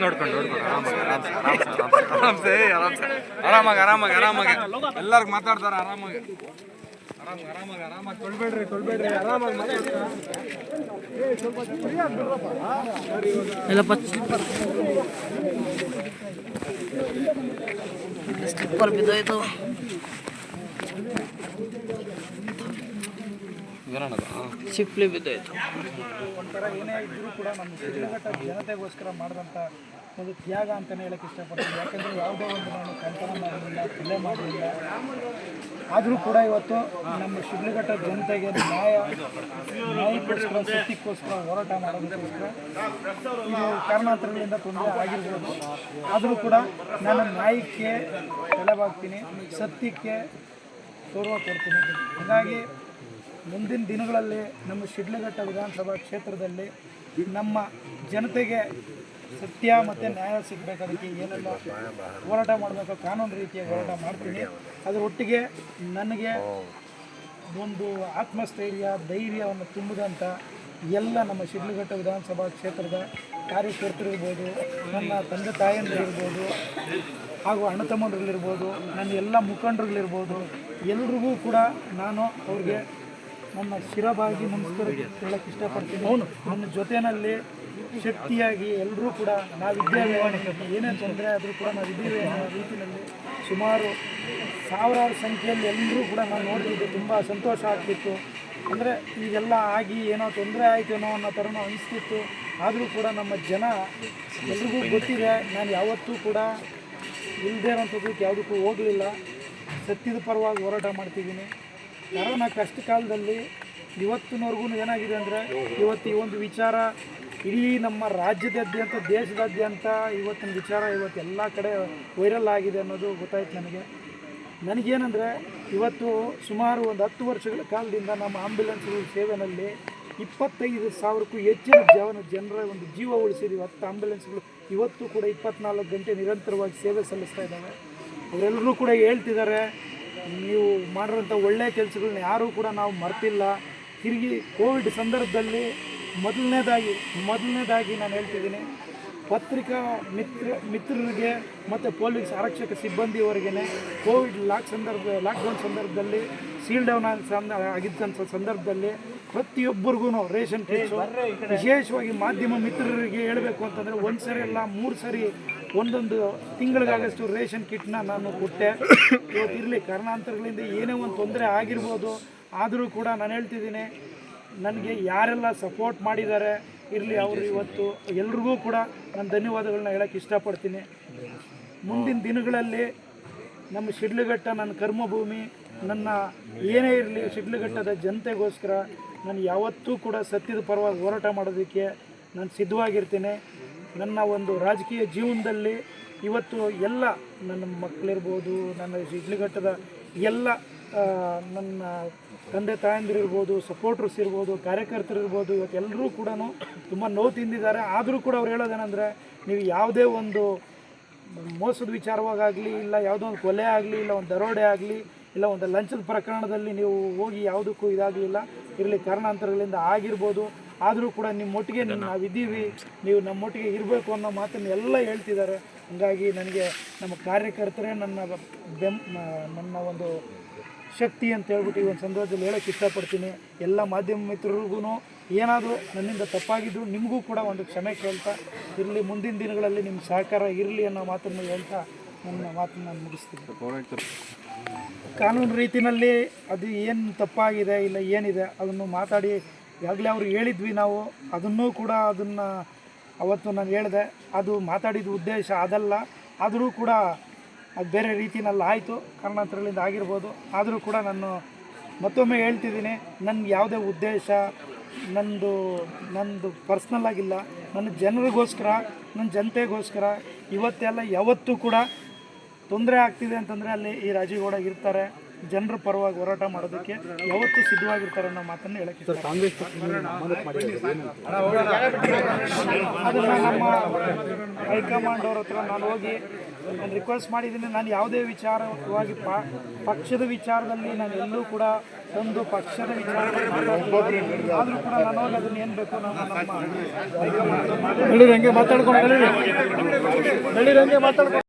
ನೋಡ್ಕೊಂಡು ನೋಡ್ಕೊಂಡು ಆರಾಮಾಗಿ ಆರಾಮ್ಸೆ ಆರಾಮಾಗಿ ಆರಾಮಾಗಿ ಆರಾಮಾಗಿ ಎಲ್ಲರಿಗೂ ಮಾತಾಡ್ತಾರ ಆರಾಮಾಗಿ ಆರಾಮಾಗಿ ಆರಾಮಾಗಿ ಆರಾಮಾಗಿ ತೊಳ್ಬೇಡ್ರಿ ತೊಳ್ಬೇಡ್ರಿ ಆರಾಮಾಗಿ ಮಾತಾಡ್ತಾರ ಎಲ್ಲ ಸ್ಲಿಪ್ಪರ್ ಬಿದ್ದೋಯ್ತು. ಚಿಪ್ಲಿ ಬಿದ್ದೋಯ್ತು. ಒಂಥರ ಏನೇ ಇದ್ರೂ ಕೂಡ ನಮ್ಮ ಜನತೆಗೋಸ್ಕರ ಮಾಡಿದಂಥ ಒಂದು ತ್ಯಾಗ ಅಂತಲೇ ಹೇಳಕ್ಕೆ ಇಷ್ಟಪಡ್ತೀನಿ. ಯಾಕೆಂದರೆ ಯಾವುದೇ ಒಂದು ನಾನು ಕಂಪನ ಮಾಡಲಿಲ್ಲ ಕೊಲೆ ಮಾಡಲಿಲ್ಲ ಆದರೂ ಕೂಡ ಇವತ್ತು ನಮ್ಮ ಶಿಡ್ಲಘಟ್ಟ ಜನತೆಗೆ ನ್ಯಾಯ ನ್ಯಾಯಕ್ಕೋಸ್ಕರ ಸತ್ಯಕ್ಕೋಸ್ಕರ ಹೋರಾಟ ಮಾಡೋದಕ್ಕೋಸ್ಕರ ಇದು ಕಾರಣಾಂತರಗಳಿಂದ ತೊಂದರೆ ಆಗಿರ್ಬೋದು. ಆದರೂ ಕೂಡ ನಾನು ನ್ಯಾಯಕ್ಕೆ ತಲೆಬಾಗ್ತೀನಿ, ಸತ್ಯಕ್ಕೆ ಗೌರವ ಕೊಡ್ತೀನಿ. ಹಾಗಾಗಿ ಮುಂದಿನ ದಿನಗಳಲ್ಲಿ ನಮ್ಮ ಶಿಡ್ಲಘಟ್ಟ ವಿಧಾನಸಭಾ ಕ್ಷೇತ್ರದಲ್ಲಿ ನಮ್ಮ ಜನತೆಗೆ ಸತ್ಯ ಮತ್ತು ನ್ಯಾಯ ಸಿಗಬೇಕಾದಕ್ಕೆ ಏನೆಲ್ಲ ಹೋರಾಟ ಮಾಡಬೇಕು, ಕಾನೂನು ರೀತಿಯ ಹೋರಾಟ ಮಾಡ್ತೀನಿ. ಅದರ ಒಟ್ಟಿಗೆ ನನಗೆ ಒಂದು ಆತ್ಮಸ್ಥೈರ್ಯ, ಧೈರ್ಯವನ್ನು ತುಂಬಿದಂಥ ಎಲ್ಲ ನಮ್ಮ ಶಿಡ್ಲಘಟ್ಟ ವಿಧಾನಸಭಾ ಕ್ಷೇತ್ರದ ಕಾರ್ಯಕರ್ತರಿರ್ಬೋದು, ನನ್ನ ತಂದೆ ತಾಯಂದಿರಿರ್ಬೋದು, ಹಾಗೂ ಅಣ್ಣ ತಮ್ಮಂದ್ರಲ್ಲಿರ್ಬೋದು ನನ್ನ ಎಲ್ಲ ಮುಖಂಡರುಗಳಿರ್ಬೋದು ಎಲ್ರಿಗೂ ಕೂಡ ನಾನು ಅವ್ರಿಗೆ ನನ್ನ ಶಿರಬಾಗಿ ನಮಸ್ಕಾರ ಹೇಳಕ್ಕೆ ಇಷ್ಟಪಡ್ತೀನಿ. ಅವನು ನನ್ನ ಜೊತೆಯಲ್ಲಿ ಶಕ್ತಿಯಾಗಿ ಎಲ್ಲರೂ ಕೂಡ ನಾವಿದ್ದೇವೆ ಏನೇ ತೊಂದರೆ ಆದರೂ ಕೂಡ ನಾವಿದ್ದೇವೆ ಅನ್ನೋ ರೀತಿಯಲ್ಲಿ ಸುಮಾರು ಸಾವಿರಾರು ಸಂಖ್ಯೆಯಲ್ಲಿ ಎಲ್ಲರೂ ಕೂಡ ನಾನು ನೋಡ್ತಿದ್ದೆ. ತುಂಬ ಸಂತೋಷ ಆಗ್ತಿತ್ತು. ಅಂದರೆ ಈಗೆಲ್ಲ ಆಗಿ ಏನೋ ತೊಂದರೆ ಆಯ್ತೇನೋ ಅನ್ನೋ ಥರನೂ ಅನಿಸ್ತಿತ್ತು. ಆದರೂ ಕೂಡ ನಮ್ಮ ಜನ ಎಲ್ರಿಗೂ ಗೊತ್ತಿದೆ. ನಾನು ಯಾವತ್ತೂ ಕೂಡ ಇಲ್ಲದೇ ಇರೋಂಥದ್ದಕ್ಕೆ ಯಾವುದಕ್ಕೂ ಹೋಗಲಿಲ್ಲ. ಸತ್ಯದ ಪರವಾಗಿ ಹೋರಾಟ ಮಾಡ್ತಿದ್ದೀನಿ. ಕರೋನಾ ಕಷ್ಟ ಕಾಲದಲ್ಲಿ ಇವತ್ತಿನವರೆಗೂ ಏನಾಗಿದೆ ಅಂದರೆ ಇವತ್ತು ಈ ಒಂದು ವಿಚಾರ ಇಡೀ ನಮ್ಮ ರಾಜ್ಯದಾದ್ಯಂತ, ದೇಶದಾದ್ಯಂತ ಇವತ್ತಿನ ವಿಚಾರ ಇವತ್ತು ಎಲ್ಲ ಕಡೆ ವೈರಲ್ ಆಗಿದೆ ಅನ್ನೋದು ಗೊತ್ತಾಯ್ತು ನನಗೆ. ನನಗೇನಂದರೆ ಇವತ್ತು ಸುಮಾರು ಒಂದು ಹತ್ತು ವರ್ಷಗಳ ಕಾಲದಿಂದ ನಮ್ಮ ಆಂಬ್ಯುಲೆನ್ಸ್ಗಳ ಸೇವೆನಲ್ಲಿ ಇಪ್ಪತ್ತೈದು ಸಾವಿರಕ್ಕೂ ಹೆಚ್ಚಿನ ಜನ ಜನರ ಒಂದು ಜೀವ ಉಳಿಸಿದ್ದೀವಿ ಹತ್ತು ಆಂಬ್ಯುಲೆನ್ಸ್ಗಳು ಇವತ್ತು ಕೂಡ ಇಪ್ಪತ್ನಾಲ್ಕು ಗಂಟೆ ನಿರಂತರವಾಗಿ ಸೇವೆ ಸಲ್ಲಿಸ್ತಾ ಇದ್ದಾವೆ. ಅವರೆಲ್ಲರೂ ಕೂಡ ಹೇಳ್ತಿದ್ದಾರೆ ನೀವು ಮಾಡಿರೋಂಥ ಒಳ್ಳೆಯ ಕೆಲಸಗಳನ್ನ ಯಾರೂ ಕೂಡ ನಾವು ಮರ್ತಿಲ್ಲ. ತಿರುಗಿ ಕೋವಿಡ್ ಸಂದರ್ಭದಲ್ಲಿ ಮೊದಲನೇದಾಗಿ ಮೊದಲನೇದಾಗಿ ನಾನು ಹೇಳ್ತಿದ್ದೀನಿ ಪತ್ರಿಕಾ ಮಿತ್ರ ಮಿತ್ರರಿಗೆ ಮತ್ತು ಪೊಲೀಸ್ ಆರಕ್ಷಕ ಸಿಬ್ಬಂದಿಯವರಿಗೆ ಕೋವಿಡ್ ಲಾಕ್ ಸಂದರ್ಭ ಲಾಕ್ಡೌನ್ ಸಂದರ್ಭದಲ್ಲಿ ಸೀಲ್ ಡೌನ್ ಆಗಿದ್ದಂಥ ಸಂದರ್ಭದಲ್ಲಿ ಪ್ರತಿಯೊಬ್ಬರಿಗೂ ರೇಷನ್ ವಿಶೇಷವಾಗಿ ಮಾಧ್ಯಮ ಮಿತ್ರರಿಗೆ ಹೇಳಬೇಕು ಅಂತಂದರೆ ಒಂದು ಸರಿ ಅಲ್ಲ ಮೂರು ಸರಿ ಒಂದೊಂದು ತಿಂಗಳಿಗಾಗಷ್ಟು ರೇಷನ್ ಕಿಟ್ನ ನಾನು ಕೊಟ್ಟೆ. ಇವತ್ತು ಇರಲಿ, ಕಾರಣಾಂತರಗಳಿಂದ ಏನೇ ಒಂದು ತೊಂದರೆ ಆಗಿರ್ಬೋದು ಆದರೂ ಕೂಡ ನಾನು ಹೇಳ್ತಿದ್ದೀನಿ, ನನಗೆ ಯಾರೆಲ್ಲ ಸಪೋರ್ಟ್ ಮಾಡಿದ್ದಾರೆ, ಇರಲಿ ಅವರು ಇವತ್ತು ಎಲ್ರಿಗೂ ಕೂಡ ನಾನು ಧನ್ಯವಾದಗಳನ್ನ ಹೇಳೋಕ್ಕೆ ಇಷ್ಟಪಡ್ತೀನಿ. ಮುಂದಿನ ದಿನಗಳಲ್ಲಿ ನಮ್ಮ ಶಿಡ್ಲಘಟ್ಟ ನನ್ನ ಕರ್ಮಭೂಮಿ, ನನ್ನ ಏನೇ ಇರಲಿ ಶಿಡ್ಲಘಟ್ಟದ ಜನತೆಗೋಸ್ಕರ ನಾನು ಯಾವತ್ತೂ ಕೂಡ ಸತ್ಯದ ಪರವಾಗಿ ಹೋರಾಟ ಮಾಡೋದಕ್ಕೆ ನಾನು ಸಿದ್ಧವಾಗಿರ್ತೀನಿ. ನನ್ನ ಒಂದು ರಾಜಕೀಯ ಜೀವನದಲ್ಲಿ ಇವತ್ತು ಎಲ್ಲ ನನ್ನ ಮಕ್ಕಳಿರ್ಬೋದು, ನನ್ನ ಇಡ್ಲಿಘಟ್ಟದ ಎಲ್ಲ ನನ್ನ ತಂದೆ ತಾಯಂದಿರಿರ್ಬೋದು ಸಪೋರ್ಟರ್ಸ್ ಇರ್ಬೋದು ಕಾರ್ಯಕರ್ತರಿರ್ಬೋದು ಇವತ್ತು ಎಲ್ಲರೂ ಕೂಡ ತುಂಬ ನೋವು ತಿಂದಿದ್ದಾರೆ. ಆದರೂ ಕೂಡ ಅವ್ರು ಹೇಳೋದೇನೆಂದರೆ, ನೀವು ಯಾವುದೇ ಒಂದು ಮೋಸದ ವಿಚಾರವಾಗಲಿ ಇಲ್ಲ ಯಾವುದೋ ಒಂದು ಕೊಲೆ ಆಗಲಿ, ಇಲ್ಲ ಒಂದು ದರೋಡೆ ಆಗಲಿ, ಇಲ್ಲ ಒಂದು ಲಂಚದ ಪ್ರಕರಣದಲ್ಲಿ ನೀವು ಹೋಗಿ ಯಾವುದಕ್ಕೂ ಇದಾಗಲಿಲ್ಲ. ಇರಲಿ, ಕಾರಣಾಂತರಗಳಿಂದ ಆಗಿರ್ಬೋದು. ಆದರೂ ಕೂಡ ನಿಮ್ಮೊಟ್ಟಿಗೆ ನಾವಿದ್ದೀವಿ ನೀವು ನಮ್ಮೊಟ್ಟಿಗೆ ಇರಬೇಕು ಅನ್ನೋ ಮಾತನ್ನು ಎಲ್ಲ ಹೇಳ್ತಿದ್ದಾರೆ. ಹಂಗಾಗಿ ನನಗೆ ನಮ್ಮ ಕಾರ್ಯಕರ್ತರೇ ನನ್ನ ಬೆಂ ನನ್ನ ಒಂದು ಶಕ್ತಿ ಅಂತ ಹೇಳ್ಬಿಟ್ಟು ಈ ಒಂದು ಸಂದರ್ಭದಲ್ಲಿ ಹೇಳೋಕ್ಕೆ ಇಷ್ಟಪಡ್ತೀನಿ. ಎಲ್ಲ ಮಾಧ್ಯಮ ಮಿತ್ರರಿಗೂ ಏನಾದರೂ ನನ್ನಿಂದ ತಪ್ಪಾಗಿದ್ದು ನಿಮಗೂ ಕೂಡ ಒಂದು ಕ್ಷಮೆ ಕೇಳ್ತಾ ಇರಲಿ ಮುಂದಿನ ದಿನಗಳಲ್ಲಿ ನಿಮ್ಮ ಸಹಕಾರ ಇರಲಿ ಅನ್ನೋ ಮಾತನ್ನು ಹೇಳ್ತಾ ನನ್ನ ಮಾತನ್ನು ನಾನು ಮುಗಿಸ್ತೀನಿ. ಕಾನೂನು ರೀತಿಯಲ್ಲಿ ಅದು ಏನು ತಪ್ಪಾಗಿದೆ ಇಲ್ಲ ಏನಿದೆ ಅದನ್ನು ಮಾತಾಡಿ ಈಗಾಗಲೇ ಅವರು ಹೇಳಿದ್ವಿ ನಾವು. ಅದನ್ನೂ ಕೂಡ ಅದನ್ನು ಅವತ್ತು ನಾನು ಹೇಳಿದೆ. ಅದು ಮಾತಾಡಿದ ಉದ್ದೇಶ ಅದಲ್ಲ. ಆದರೂ ಕೂಡ ಅದು ಬೇರೆ ರೀತಿನಲ್ಲಿ ಆಯಿತು. ಕಾರಣಾಂತರಗಳಿಂದ ಆಗಿರ್ಬೋದು. ಆದರೂ ಕೂಡ ನಾನು ಮತ್ತೊಮ್ಮೆ ಹೇಳ್ತಿದ್ದೀನಿ. ನನಗೆ ಯಾವುದೇ ಉದ್ದೇಶ, ನಂದು ನಂದು ಪರ್ಸ್ನಲ್ ಆಗಿಲ್ಲ. ನನ್ನ ಜನರಿಗೋಸ್ಕರ, ನನ್ನ ಜನತೆಗೋಸ್ಕರ ಇವತ್ತೆಲ್ಲ ಯಾವತ್ತೂ ಕೂಡ ತೊಂದರೆ ಆಗ್ತಿದೆ ಅಂತಂದರೆ ಅಲ್ಲಿ ಈ ರಾಜೀವ್ಗೌಡ ಇರ್ತಾರೆ. ಜನರ ಪರವಾಗಿ ಹೋರಾಟ ಮಾಡೋದಕ್ಕೆ ಯಾವತ್ತೂ ಸಿದ್ಧವಾಗಿರ್ತಾರೆ ಅನ್ನೋ ಮಾತನ್ನು ಹೇಳಕ್ಕೆ ಸರ್ ಕಾಂಗ್ರೆಸ್ ಅದನ್ನು ನಮ್ಮ ಹೈಕಮಾಂಡ್ ಅವ್ರ ಹತ್ರ ನಾನು ಹೋಗಿ ನಾನು ರಿಕ್ವೆಸ್ಟ್ ಮಾಡಿದ್ದೀನಿ. ನಾನು ಯಾವುದೇ ವಿಚಾರವಾಗಿ ಪಕ್ಷದ ವಿಚಾರದಲ್ಲಿ ನಾನು ಎಲ್ಲೂ ಕೂಡ ಒಂದು ಪಕ್ಷದ ವಿಚಾರ. ಆದರೂ ಕೂಡ ನಾನು ಹೋಗಿ ಅದನ್ನ ಏನು ಬೇಕು ನಾನು ನಮ್ಮ ಹೈಕಮಾಂಡ್ ಮಾತಾಡ್ಕೊಂಡು ಮಾತಾಡ್ಕೊಂಡು